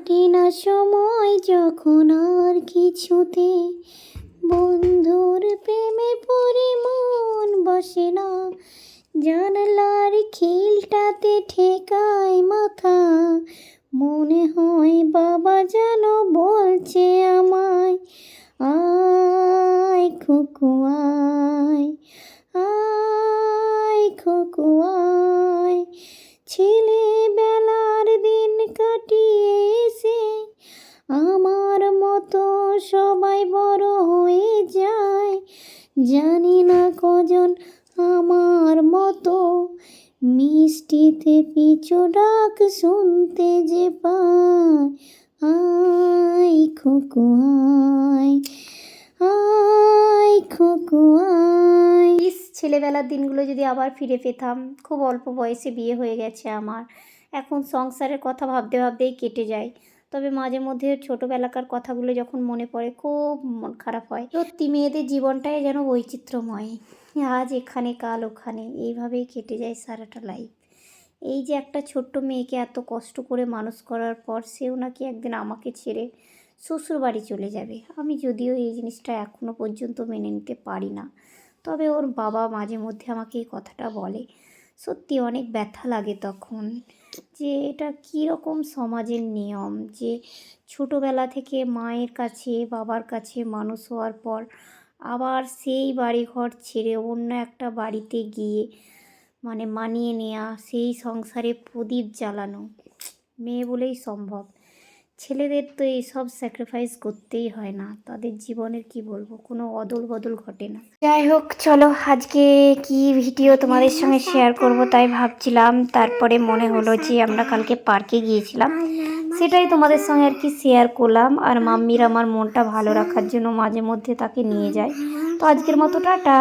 কাটে না সময় যখন আর কিছুতে। বন্ধুর প্রেমে পড়ে মন বসে না। জানলার খিলটাতে ঠেকায় মাথা। মনে হয় বাবা যেন বলছে আমায়, আয় খুকু, আয় আয় ছেলেবেলার দিন কাটিয়ে এসে আমার মতো সবাই বড় হয়ে যায়। জানি না কজন আমার মতো। মিষ্টিতে পিছু ডাক শুনতে যে পায়। আয় খুকু, আয়। আয় খুকু ছেলেবেলার দিনগুলো যদি আবার ফিরে পেতাম, খুব অল্প বয়সে বিয়ে হয়ে গেছে আমার। এখন সংসারের কথা ভাবতে ভাবতেই কেটে যায়। তবে মাঝে মধ্যে ছোটোবেলাকার কথাগুলো যখন মনে পড়ে, খুব মন খারাপ হয়। সত্যি মেয়েদের জীবনটাই যেন বৈচিত্র্যময়। আজ এখানে, কাল ওখানে, এইভাবেই কেটে যায় সারাটা লাইফ এই যে একটা ছোট্ট মেয়েকে এত কষ্ট করে মানুষ করার পর সেও নাকি একদিন আমাকে ছেড়ে শ্বশুর বাড়ি চলে যাবে। আমি যদিও এই জিনিসটা এখনও পর্যন্ত মেনে নিতে পারি না। তবে ওর বাবা মাঝে মধ্যে আমাকে এই কথাটা বলে। সত্যি অনেক ব্যথা লাগে তখন। যে এটা কীরকম সমাজের নিয়ম? যে ছোটোবেলা থেকে মায়ের কাছে, বাবার কাছে মানুষ হওয়ার পর আবার সেই বাড়িঘর ছেড়ে অন্য একটা বাড়িতে গিয়ে মানে মানিয়ে নেওয়া সেই সংসারে প্রদীপ জ্বালানো, মেয়ে বলেই সম্ভব। ছেলেদের তো এইসব স্যাক্রিফাইস করতেই হয় না। তাদের জীবনের কি বলব? কোনো অদল বদল ঘটে না। যাই হোক, চলো আজকে কি ভিডিও তোমাদের সঙ্গে শেয়ার করব তাই ভাবছিলাম। তারপরে মনে হলো যে আমরা কালকে পার্কে গিয়েছিলাম। সেটাই তোমাদের সঙ্গে আর কি শেয়ার করলাম। আর মাম্মির আমার মনটা ভালো রাখার জন্য মাঝে মধ্যে তাকে নিয়ে যায়। তো আজকের মতো, টাটা।